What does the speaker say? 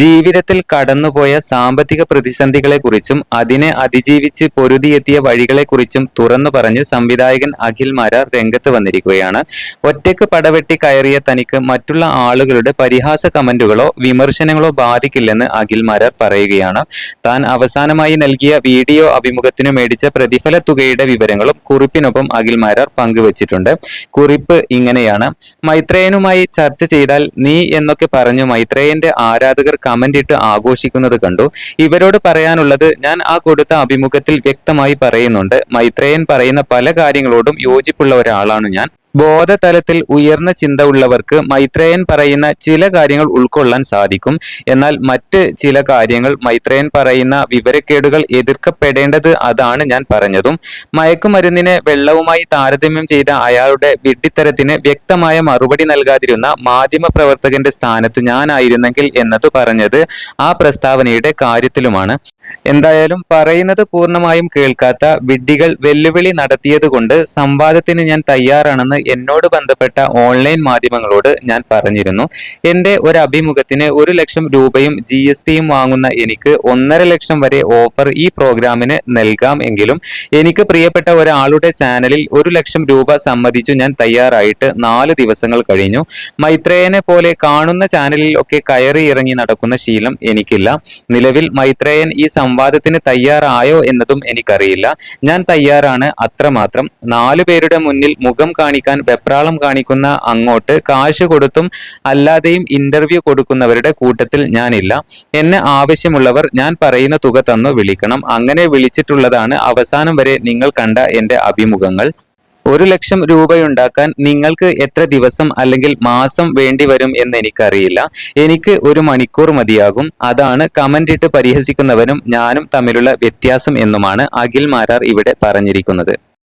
ജീവിതത്തിൽ കടന്നുപോയ സാമ്പത്തിക പ്രതിസന്ധികളെക്കുറിച്ചും അതിനെ അതിജീവിച്ച് പൊരുതിയെത്തിയ വഴികളെക്കുറിച്ചും തുറന്നു പറഞ്ഞ് സംവിധായകൻ അഖിൽ മാരാർ രംഗത്ത് വന്നിരിക്കുകയാണ്. ഒറ്റയ്ക്ക് പടവെട്ടി കയറിയ തനിക്ക് മറ്റുള്ള ആളുകളുടെ പരിഹാസ കമന്റുകളോ വിമർശനങ്ങളോ ബാധിക്കില്ലെന്ന് അഖിൽ മാരാർ പറയുകയാണ്. താൻ അവസാനമായി നൽകിയ വീഡിയോ അഭിമുഖത്തിന് മേടിച്ച പ്രതിഫല തുകയുടെ വിവരങ്ങളും കുറിപ്പിനൊപ്പം അഖിൽ മാരാർ പങ്കുവച്ചിട്ടുണ്ട്. കുറിപ്പ് ഇങ്ങനെയാണ്. മൈത്രേയനുമായി ചർച്ച ചെയ്താൽ നീ എന്നൊക്കെ പറഞ്ഞു മൈത്രേയന്റെ ആരാധകർ കമന്റ് ഇട്ട് ആഘോഷിക്കുന്നത് കണ്ടു. ഇവരോട് പറയാനുള്ളത് ഞാൻ ആ കൊടുത്ത അഭിമുഖത്തിൽ വ്യക്തമായി പറയുന്നുണ്ട്. മൈത്രേയൻ പറയുന്ന പല കാര്യങ്ങളോടും യോജിപ്പുള്ള ഒരാളാണ് ഞാൻ. ബോധതലത്തിൽ ഉയർന്ന ചിന്ത ഉള്ളവർക്ക് മൈത്രേയൻ പറയുന്ന ചില കാര്യങ്ങൾ ഉൾക്കൊള്ളാൻ സാധിക്കും. എന്നാൽ മറ്റ് ചില കാര്യങ്ങൾ മൈത്രേയൻ പറയുന്ന വിവരക്കേടുകൾ എതിർക്കപ്പെടേണ്ടത് അതാണ് ഞാൻ പറഞ്ഞതും. മയക്കുമരുന്നിനെ വെള്ളവുമായി താരതമ്യം ചെയ്ത അയാളുടെ വിഡ്ഢിത്തരത്തിന് വ്യക്തമായ മറുപടി നൽകാതിരുന്ന മാധ്യമ പ്രവർത്തകന്റെ സ്ഥാനത്ത് ഞാനായിരുന്നെങ്കിൽ എന്നത് പറഞ്ഞത് ആ പ്രസ്താവനയുടെ കാര്യത്തിലുമാണ്. എന്തായാലും പറയുന്നത് പൂർണമായും കേൾക്കാത്ത വിഡ്ഢികൾ വെല്ലുവിളി നടത്തിയതുകൊണ്ട് സംവാദത്തിന് ഞാൻ തയ്യാറാണെന്ന് എന്നോട് ബന്ധപ്പെട്ട ഓൺലൈൻ മാധ്യമങ്ങളോട് ഞാൻ പറഞ്ഞിരുന്നു. എന്റെ ഒരു അഭിമുഖത്തിന് ഒരു ലക്ഷം രൂപയും ജി എസ് ടിയും വാങ്ങുന്ന എനിക്ക് ഒന്നര ലക്ഷം വരെ ഓഫർ ഈ പ്രോഗ്രാമിന് നൽകാം എങ്കിലും എനിക്ക് പ്രിയപ്പെട്ട ഒരാളുടെ ചാനലിൽ ഒരു ലക്ഷം രൂപ സമ്മതിച്ചു ഞാൻ തയ്യാറായിട്ട് നാല് ദിവസങ്ങൾ കഴിഞ്ഞു. മൈത്രേയനെ പോലെ കാണുന്ന ചാനലിൽ ഒക്കെ കയറി ഇറങ്ങി നടക്കുന്ന ശീലം എനിക്കില്ല. നിലവിൽ മൈത്രേയൻ ഈ സംവാദത്തിന് തയ്യാറായോ എന്നതും എനിക്കറിയില്ല. ഞാൻ തയ്യാറാണ് അത്രമാത്രം. നാലു പേരുടെ മുന്നിൽ മുഖം കാണിക്കാൻ വെപ്രാളം കാണിക്കുന്ന അങ്ങോട്ട് കാശ് കൊടുത്തും അല്ലാതെയും ഇന്റർവ്യൂ കൊടുക്കുന്നവരുടെ കൂട്ടത്തിൽ ഞാനില്ല. എന്നെ ആവശ്യമുള്ളവർ ഞാൻ പറയുന്ന തുക തന്നു വിളിക്കണം. അങ്ങനെ വിളിച്ചിട്ടുള്ളതാണ് അവസാനം വരെ നിങ്ങൾ കണ്ട എന്റെ അഭിമുഖങ്ങൾ. ഒരു ലക്ഷം രൂപയുണ്ടാക്കാൻ നിങ്ങൾക്ക് എത്ര ദിവസം അല്ലെങ്കിൽ മാസം വേണ്ടി വരും എന്ന് എനിക്കറിയില്ല. എനിക്ക് ഒരു മണിക്കൂർ മതിയാകും. അതാണ് കമന്റ് ഇട്ട് പരിഹസിക്കുന്നവനും ഞാനും തമ്മിലുള്ള വ്യത്യാസം എന്നുമാണ് അഖിൽ മാരാർ ഇവിടെ പറഞ്ഞിരിക്കുന്നത്.